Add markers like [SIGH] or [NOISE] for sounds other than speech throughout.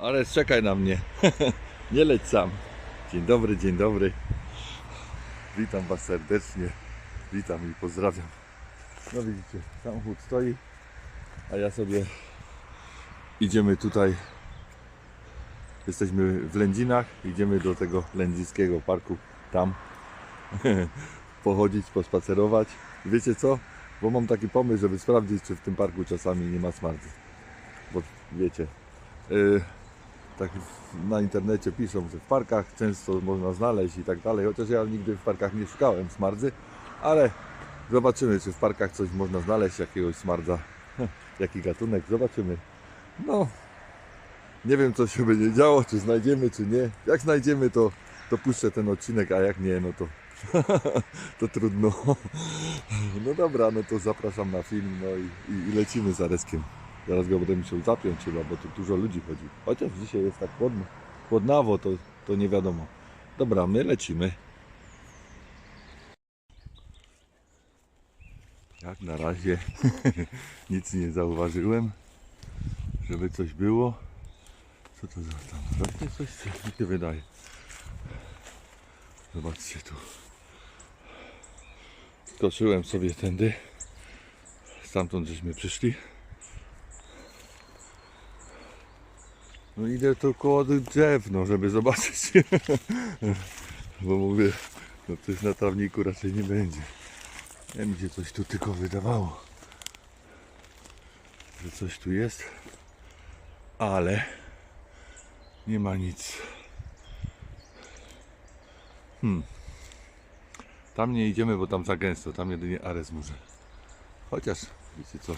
Ale czekaj na mnie. [LAUGHS] Nie leć sam. Dzień dobry, dzień dobry. Witam Was serdecznie. Witam i pozdrawiam. No widzicie, samochód stoi, a ja sobie idziemy tutaj. Jesteśmy w Lędzinach, idziemy do tego lędzińskiego parku tam [LAUGHS] pochodzić, pospacerować. Wiecie co? Bo mam taki pomysł, żeby sprawdzić, czy w tym parku czasami nie ma smardzy. Bo wiecie, yy, tak na internecie piszą, że w parkach często można znaleźć i tak dalej, chociaż ja nigdy w parkach nie szukałem smardzy, ale zobaczymy, czy w parkach coś można znaleźć, jakiegoś smardza, [LAUGHS] jaki gatunek, zobaczymy. No, nie wiem, co się będzie działo, czy znajdziemy, czy nie. Jak znajdziemy, to, to puszczę ten odcinek, a jak nie, no to, [LAUGHS] to trudno. [LAUGHS] No dobra, no to zapraszam na film, no i, i, i lecimy za Reskiem. Zaraz go będę musiał zapiąć chyba, bo tu dużo ludzi chodzi. Chociaż dzisiaj jest tak chłodno, chłodnawo, to, to nie wiadomo. Dobra, my lecimy. Jak na razie [LAUGHS] nic nie zauważyłem, żeby coś było. Co to za tam? Rośnie coś, co mi się wydaje. Zobaczcie tu. Skoczyłem sobie tędy. Stamtąd żeśmy przyszli. No idę tu koło tych drzew, no, żeby zobaczyć. [LAUGHS] Bo mówię, no coś na trawniku raczej nie będzie. Nie mi się coś tu tylko wydawało, że coś tu jest, ale nie ma nic. Hmm. Tam nie idziemy, bo tam za gęsto, tam jedynie Ares może. Chociaż, wiecie co,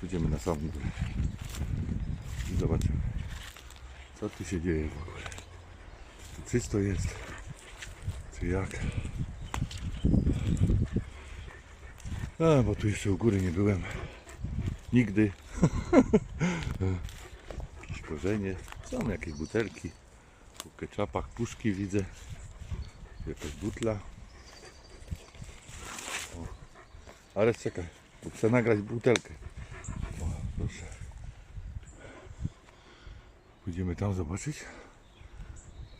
pójdziemy na samą górę i zobaczymy, co tu się dzieje w ogóle. Czy czysto jest, czy jak. A, bo tu jeszcze u góry nie byłem. Nigdy. [LAUGHS] Jakieś korzenie. Są jakieś butelki. Po ketchupach puszki widzę. Jakaś butla. O. Ale czekaj, chcę nagrać butelkę. O, proszę. Pójdziemy tam zobaczyć.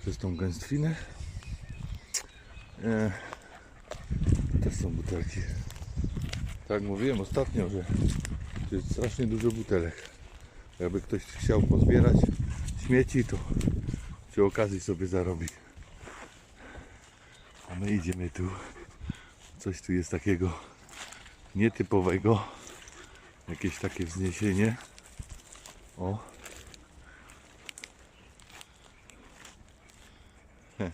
Przez tą gęstwinę. E, też są butelki. Tak mówiłem ostatnio, że jest strasznie dużo butelek. Jakby ktoś chciał pozbierać śmieci, to przy okazji sobie zarobi. A my idziemy tu. Coś tu jest takiego nietypowego. Jakieś takie wzniesienie. O. Heh.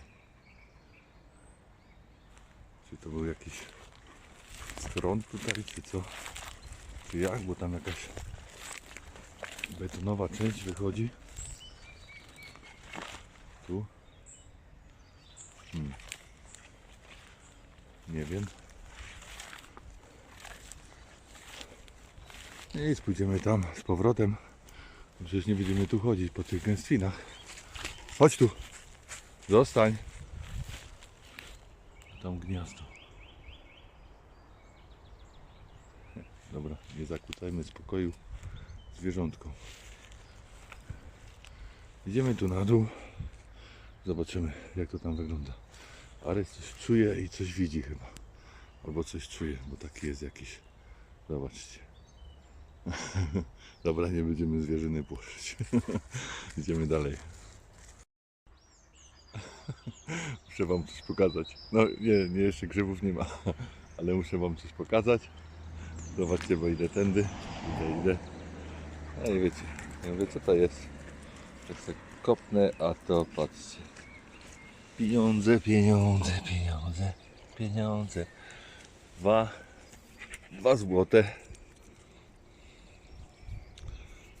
Czy to był jakiś stron tutaj, czy co? Czy jak? Bo tam jakaś betonowa część wychodzi. Tu. Hmm. Nie wiem. Nic, pójdziemy tam z powrotem. Przecież nie będziemy tu chodzić po tych gęstwinach. Chodź tu. Zostań. Tam gniazdo. Dobra, nie zakłócajmy spokoju zwierzątkom. Idziemy tu na dół. Zobaczymy, jak to tam wygląda. Ares coś czuje i coś widzi chyba. Albo coś czuje, bo taki jest jakiś. Zobaczcie. [LAUGHS] Dobra, nie będziemy zwierzyny płoszyć. [LAUGHS] Idziemy dalej. [LAUGHS] muszę wam coś pokazać. No nie, nie jeszcze grzybów nie ma, ale muszę wam coś pokazać. Zobaczcie, bo idę tędy, idę, idę. A i wiecie, ja mówię, co to jest? Tak sobie kopnę, a to patrzcie. Pieniądze, pieniądze, pieniądze, pieniądze. Dwa, dwa złote.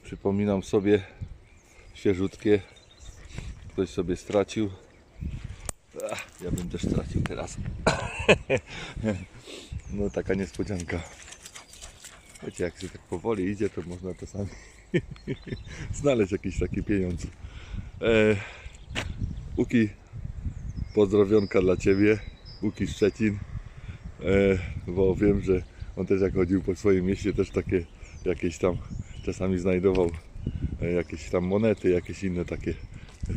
Przypominam sobie, świeżutkie. Ktoś sobie stracił. Ach, ja bym też stracił teraz. [LAUGHS] No taka niespodzianka. Wiecie, jak się tak powoli idzie, to można czasami [LAUGHS] znaleźć jakiś taki pieniądz. E, Uki, pozdrowionka dla Ciebie. Uki Szczecin. E, bo wiem, że on też jak chodził po swoim mieście, też takie jakieś tam czasami znajdował e, jakieś tam monety, jakieś inne takie,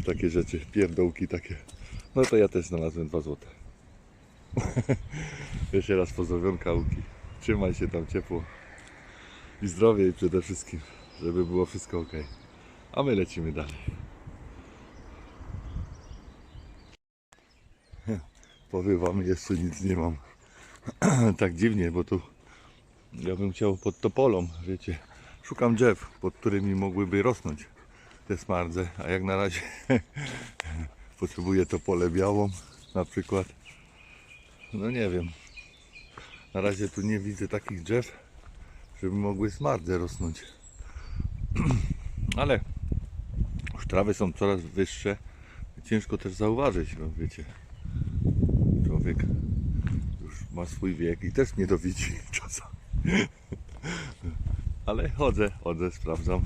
takie rzeczy, pierdołki takie. No to ja też znalazłem 2 złote. [LAUGHS] Jeszcze raz pozdrowionka Łuki. Trzymaj się tam ciepło i zdrowie przede wszystkim, żeby było wszystko ok. A my lecimy dalej. [LAUGHS] Powiem wam, jeszcze nic nie mam. [CLEARS THROAT] tak dziwnie, bo tu ja bym chciał pod topolą, wiecie. Szukam drzew, pod którymi mogłyby rosnąć te smardze, a jak na razie [LAUGHS] potrzebuję topolę białą na przykład. No nie wiem. Na razie tu nie widzę takich drzew, żeby mogły smardze rosnąć. [CLEARS THROAT] Ale już trawy są coraz wyższe. Ciężko też zauważyć, no wiecie. Człowiek już ma swój wiek i też nie dowidzi [LAUGHS] czasami. Ale chodzę, chodzę, sprawdzam.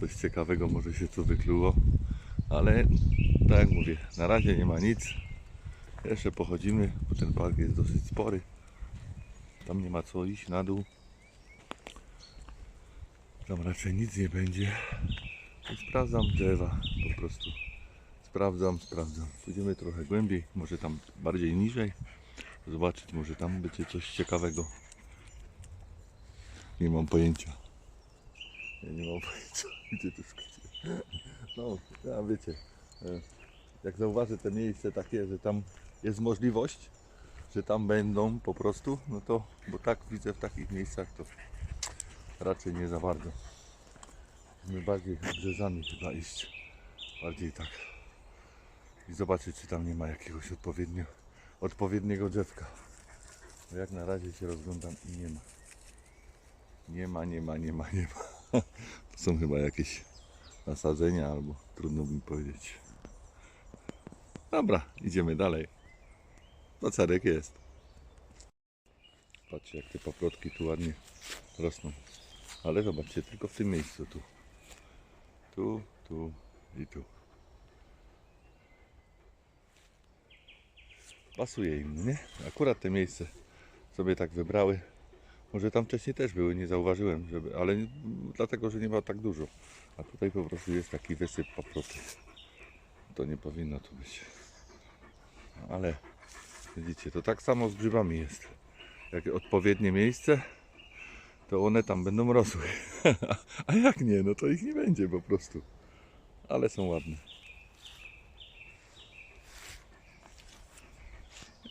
Coś ciekawego może się tu wykluło. Ale tak jak mówię, na razie nie ma nic. Jeszcze pochodzimy, bo ten park jest dosyć spory. Tam nie ma co iść na dół. Tam raczej nic nie będzie. I sprawdzam drzewa po prostu. Sprawdzam, sprawdzam. Pójdziemy trochę głębiej, może tam bardziej niżej. Zobaczyć, może tam będzie coś ciekawego. Nie mam pojęcia. Ja nie mam [LAUGHS] pojęcia, gdzie to skończy. No, ja wiecie, e, jak zauważę te miejsce takie, że tam jest możliwość, że tam będą po prostu, no to, bo tak widzę w takich miejscach, to raczej nie za bardzo. My bardziej obrzeżami chyba iść. Bardziej tak. I zobaczyć, czy tam nie ma jakiegoś odpowiednio, odpowiedniego drzewka. Bo jak na razie się rozglądam i nie ma. Nie ma, nie ma, nie ma, nie ma. [LAUGHS] To są chyba jakieś nasadzenia albo trudno mi powiedzieć. Dobra, idziemy dalej. Pacerek jest. Patrzcie jak te paprotki tu ładnie rosną. Ale zobaczcie, tylko w tym miejscu tu. Tu, tu i tu. Pasuje im, nie? Akurat te miejsce sobie tak wybrały. Może tam wcześniej też były, nie zauważyłem, żeby, ale nie, dlatego, że nie ma tak dużo. A tutaj po prostu jest taki wysyp paproty. To nie powinno tu być. Ale widzicie, to tak samo z grzybami jest. Jak odpowiednie miejsce, to one tam będą rosły. [LAUGHS] A jak nie, no to ich nie będzie po prostu. Ale są ładne.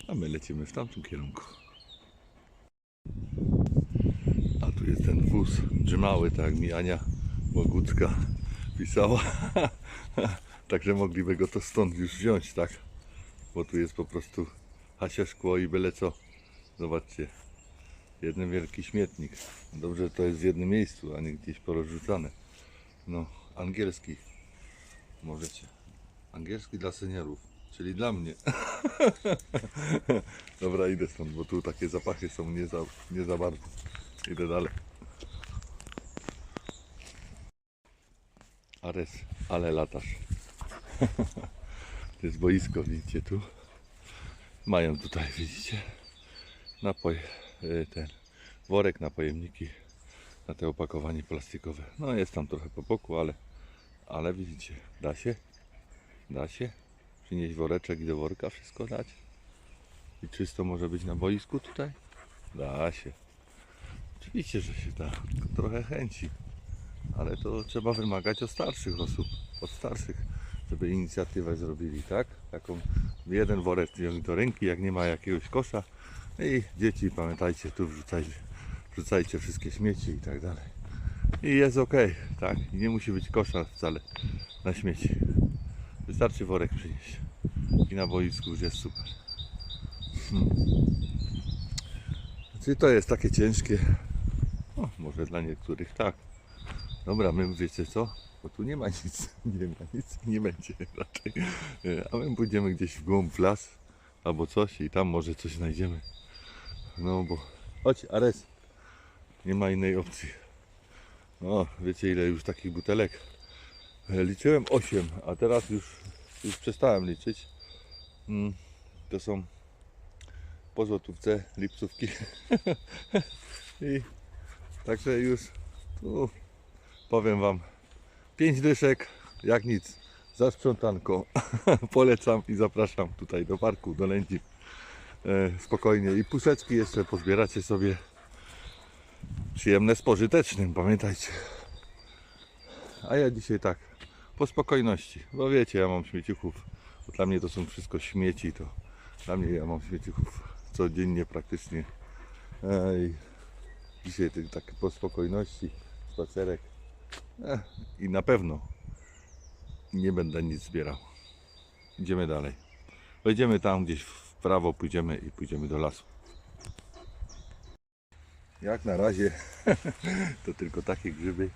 A my lecimy w tamtym kierunku. A tu jest ten wóz drzymały, tak mi Ania Bogucka pisała. [LAUGHS] Także mogliby go to stąd już wziąć, tak? Bo tu jest po prostu hasie szkło i byle co. Zobaczcie. Jeden wielki śmietnik. Dobrze, to jest w jednym miejscu, a nie gdzieś porozrzucane. No, angielski. Możecie. Angielski dla seniorów, czyli dla mnie. [LAUGHS] Dobra, idę stąd, bo tu takie zapachy są nie za, nie za bardzo. Idę dalej. Ares, ale latasz. [LAUGHS] to jest boisko, widzicie tu. Mają tutaj, widzicie, napoj, y, ten worek na pojemniki, na te opakowanie plastikowe. No jest tam trochę po boku, ale, ale widzicie, da się, da się przynieść woreczek i do worka wszystko dać. I czysto może być na boisku tutaj? Da się. Oczywiście, że się da. Trochę chęci. Ale to trzeba wymagać od starszych osób. Od starszych, żeby inicjatywę zrobili, tak? Taką jeden worek do ręki, jak nie ma jakiegoś kosza. I dzieci, pamiętajcie, tu wrzucajcie, wrzucajcie wszystkie śmieci i tak dalej. I jest ok, tak? I nie musi być kosza wcale na śmieci. Wystarczy worek przynieść. I na boisku już jest super. Hmm. Czy to jest takie ciężkie? O, może dla niektórych tak. Dobra, my wiecie co? Bo tu nie ma nic, [LAUGHS] nie ma nic, nie będzie raczej. A my pójdziemy gdzieś w głąb las albo coś i tam może coś znajdziemy. No bo chodź, Ares. Nie ma innej opcji. No, wiecie ile już takich butelek? E, Liczyłem 8, a teraz już, już przestałem liczyć. Mm, To są po złotówce lipcówki. [LAUGHS] I także już tu powiem Wam Pięć dyszek, jak nic. Za sprzątanko. [LAUGHS] Polecam i zapraszam tutaj do parku, do Lędziw. E, spokojnie. I puszeczki jeszcze pozbieracie sobie. Przyjemne z pożytecznym, pamiętajcie. A ja dzisiaj tak, po spokojności. Bo wiecie, ja mam śmieciuchów. Bo dla mnie to są wszystko śmieci. To dla mnie ja mam śmieciuchów codziennie praktycznie. Ej, dzisiaj tak po spokojności, spacerek. E, I na pewno nie będę nic zbierał. Idziemy dalej. Wejdziemy tam gdzieś w prawo, pójdziemy i pójdziemy do lasu. Jak na razie [LAUGHS] to tylko takie grzyby.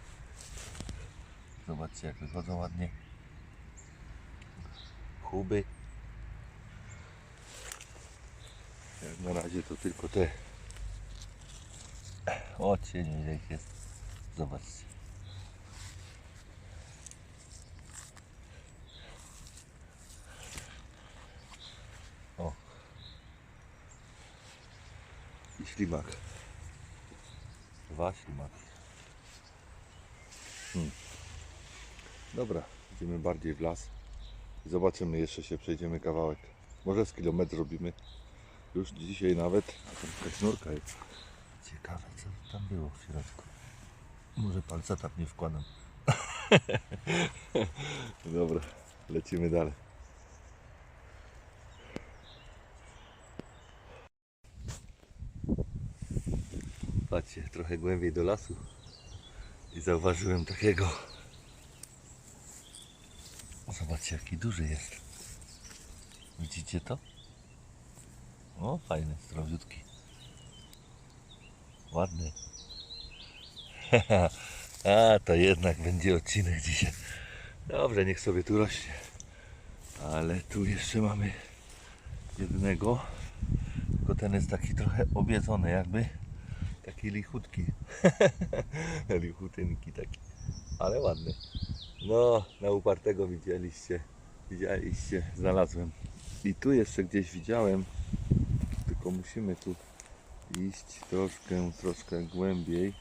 Zobaczcie jak wychodzą ładnie. Chuby. Jak na razie to tylko te. O cieniu ile jest. Zobaczcie. O. I ślimak. Dwa ślimaki. Hmm. Dobra, idziemy bardziej w las. Zobaczymy, jeszcze się przejdziemy kawałek. Może z kilometr robimy. Już dzisiaj nawet. A tam jakaś nurka jest. Ciekawe, co tam było w środku. Może palca tak nie wkładam. [LAUGHS] Dobra, lecimy dalej. Patrzcie, trochę głębiej do lasu i zauważyłem takiego. Zobaczcie, jaki duży jest. Widzicie to? O, fajny, zdrowiutki. Ładny. [LAUGHS] A, to jednak będzie odcinek dzisiaj. Dobrze, niech sobie tu rośnie. Ale tu jeszcze mamy jednego. Tylko ten jest taki trochę obiedzony jakby. Taki lichutki. Lichutynki [LAUGHS] taki. Ale ładny. No, na upartego widzieliście. Widzieliście, znalazłem. I tu jeszcze gdzieś widziałem. Tylko musimy tu iść troszkę, troszkę głębiej.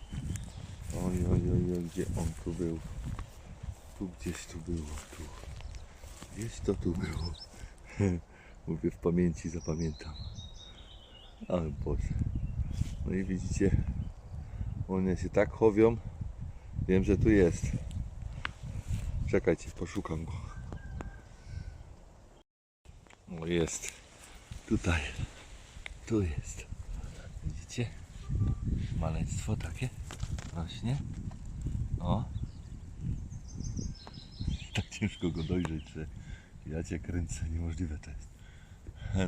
Oj, oj, oj, oj, gdzie on tu był? Tu gdzieś tu było, tu. Gdzieś to tu było. [LAUGHS] Mówię w pamięci, zapamiętam. Ale Boże. No i widzicie, one się tak chowią. Wiem, że tu jest. Czekajcie, poszukam go. O, jest. Tutaj. Tu jest. Widzicie? Maleństwo takie. Rośnie. O. [LAUGHS] Tak ciężko go dojrzeć, że ja cię kręcę. Niemożliwe to jest.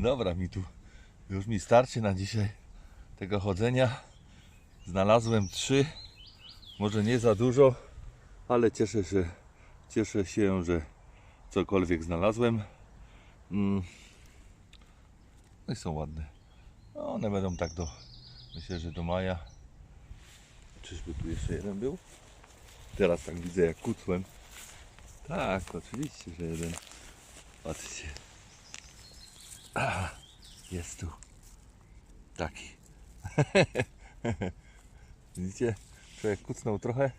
Dobra, mi tu już mi starczy na dzisiaj tego chodzenia. Znalazłem trzy. Może nie za dużo, ale cieszę się, cieszę się, że cokolwiek znalazłem. Mm. No i są ładne. No, one będą tak do, myślę, że do maja. Czyżby tu jeszcze jeden był? Teraz tak widzę jak kucłem. Tak, oczywiście, że jeden. Patrzcie. Jest tu. Taki. [LAUGHS] Widzicie? Człowiek kucnął trochę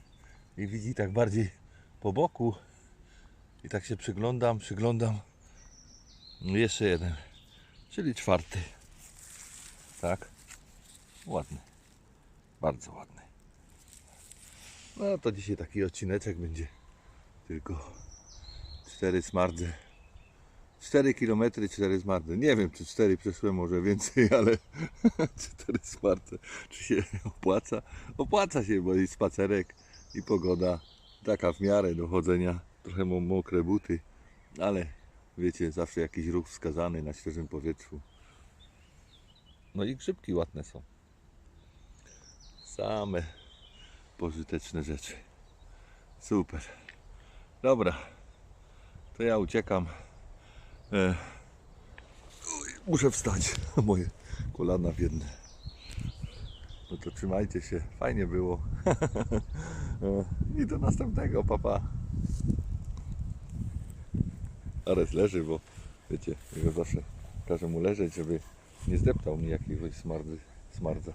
i widzi tak bardziej po boku. I tak się przyglądam, przyglądam. No jeszcze jeden. Czyli czwarty. Tak. Ładny. Bardzo ładny. No to dzisiaj taki odcineczek będzie. Tylko cztery smardze. 4 km, 4 smardze. Nie wiem, czy 4 przeszłem, może więcej, ale [LAUGHS] 4 smardze. Czy się opłaca? Opłaca się, bo i spacerek, i pogoda taka w miarę do chodzenia. Trochę mam mokre buty, ale wiecie, zawsze jakiś ruch wskazany na świeżym powietrzu. No i grzybki ładne są. Same pożyteczne rzeczy. Super. Dobra, to ja uciekam. E, muszę wstać. [LAUGHS] Moje kolana biedne. No to trzymajcie się. Fajnie było. [LAUGHS] E, I do następnego, papa. Ares leży, bo wiecie, ja zawsze każę mu leżeć, żeby nie zdeptał mi jakiegoś smardzy, smardza.